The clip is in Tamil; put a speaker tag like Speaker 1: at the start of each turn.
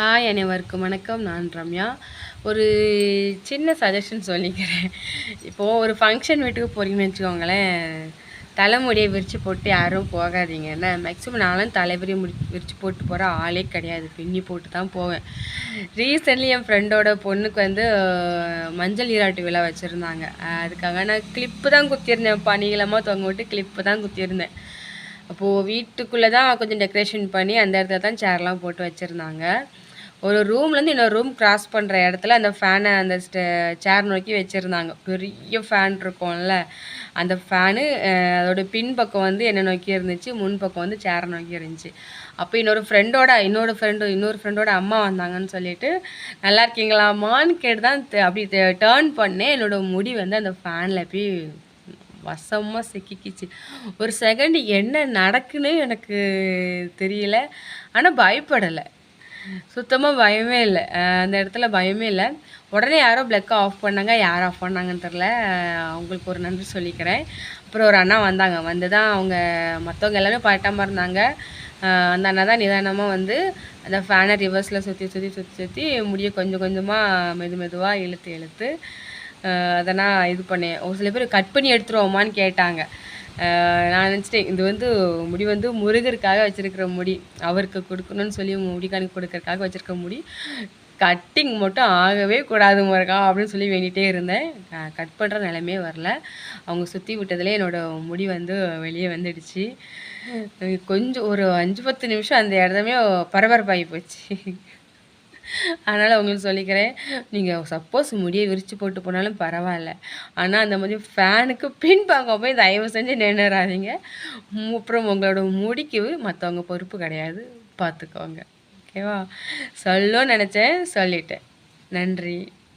Speaker 1: ஹாய் அனைவருக்கும் வணக்கம். நான் ரம்யா. ஒரு சின்ன சஜஷன் சொல்லிக்கிறேன். இப்போது ஒரு ஃபங்க்ஷன் வீட்டுக்கு போகிறீங்கன்னு வச்சுக்கோங்களேன். தலைமுடியை விரித்து போட்டு யாரும் போகாதீங்க. என்ன மேக்ஸிமம் நானும் தலைவரி முடி விரித்து போட்டு போகிற ஆளே கிடையாது. பின்னி போட்டு தான் போவேன். ரீசெண்ட்லி என் ஃப்ரெண்டோட பொண்ணுக்கு வந்து மஞ்சள் நீராட்டு விழா வச்சுருந்தாங்க. அதுக்காக நான் கிளிப்பு தான் குத்திருந்தேன் பனிகளமாக தொங்க விட்டு கிளிப்பு தான் குத்திருந்தேன் அப்போது வீட்டுக்குள்ளே தான் கொஞ்சம் டெக்கரேஷன் பண்ணி அந்த இடத்துல தான் சேர்லாம் போட்டு வச்சுருந்தாங்க. ஒரு ரூம்லேருந்து இன்னொரு ரூம் கிராஸ் பண்ணுற இடத்துல அந்த ஃபேனை அந்த சேர் நோக்கி வச்சுருந்தாங்க. பெரிய ஃபேன் இருக்கும்ல. அந்த ஃபேனு அதோட பின்பக்கம் வந்து என்னை நோக்கி இருந்துச்சு முன்பக்கம் வந்து சேரை நோக்கி இருந்துச்சு. அப்போ இன்னொரு ஃப்ரெண்டோட இன்னொரு ஃப்ரெண்டு இன்னொரு ஃப்ரெண்டோட அம்மா வந்தாங்கன்னு சொல்லிட்டு நல்லா இருக்கீங்களாமான்னு கேட்டு தான் அப்படி டேர்ன் பண்ணேன். என்னோடய முடி வந்து அந்த ஃபேனில் போய் வசமாக சிக்கிக்கிச்சு. ஒரு செகண்ட் என்ன நடக்குன்னு எனக்கு தெரியல. ஆனால் பயப்படலை. சுத்தமாக பயமே இல்லை. அந்த இடத்துல பயமே இல்லை. உடனே யாரோ பிளக்கை ஆஃப் பண்ணாங்க. யார் ஆஃப் பண்ணாங்கன்னு தெரில அவங்களுக்கு ஒரு நன்றி சொல்லிக்கிறேன். அப்புறம் ஒரு அண்ணா வந்தாங்க. வந்து தான் அவங்க மற்றவங்க எல்லாமே பாட்டாமல் இருந்தாங்க. அந்த அண்ணா தான் நிதானமாக வந்து அந்த ஃபேனை ரிவர்ஸில் சுற்றி சுற்றி சுற்றி சுற்றி முடிய கொஞ்சம் கொஞ்சமாக மெது மெதுவாக இழுத்து இழுத்து அதை நான் இது பண்ணேன். ஒரு சில பேர் கட் பண்ணி எடுத்துருவோமான்னு கேட்டாங்க. நான் நினச்சிட்டேன் இது வந்து முடி வந்து முருகருக்காக வச்சுருக்கிற முடி. அவருக்கு கொடுக்கணும்னு சொல்லி முடிக்கானுக்கு கொடுக்கறதுக்காக வச்சுருக்க முடி. கட்டிங் மட்டும் ஆகவே கூடாது முருகா அப்படின்னு சொல்லி வேண்டிகிட்டே இருந்தேன். கட் பண்ணுற நிலமே வரல. அவங்க சுற்றி விட்டதுலேயே என்னோடய முடி வந்து வெளியே வந்துடுச்சு. கொஞ்சம் ஒரு அஞ்சு பத்து நிமிஷம் அந்த இடமே பரபரப்பாகி போச்சு. அதனால் உங்களுக்கு சொல்லிக்கிறேன். நீங்கள் சப்போஸ் முடியை விரித்து போட்டு போனாலும் பரவாயில்ல. ஆனால் அந்த மாதிரி ஃபேனுக்கு பின்பாங்க போய் தயவு செஞ்சு நின்றுறாதீங்க அப்புறம் உங்களோட முடிக்கு மற்றவங்க பொறுப்பு கிடையாது. பார்த்துக்கோங்க ஓகேவா? சொல்லணும்னு நினச்சேன். சொல்லிட்டேன். நன்றி.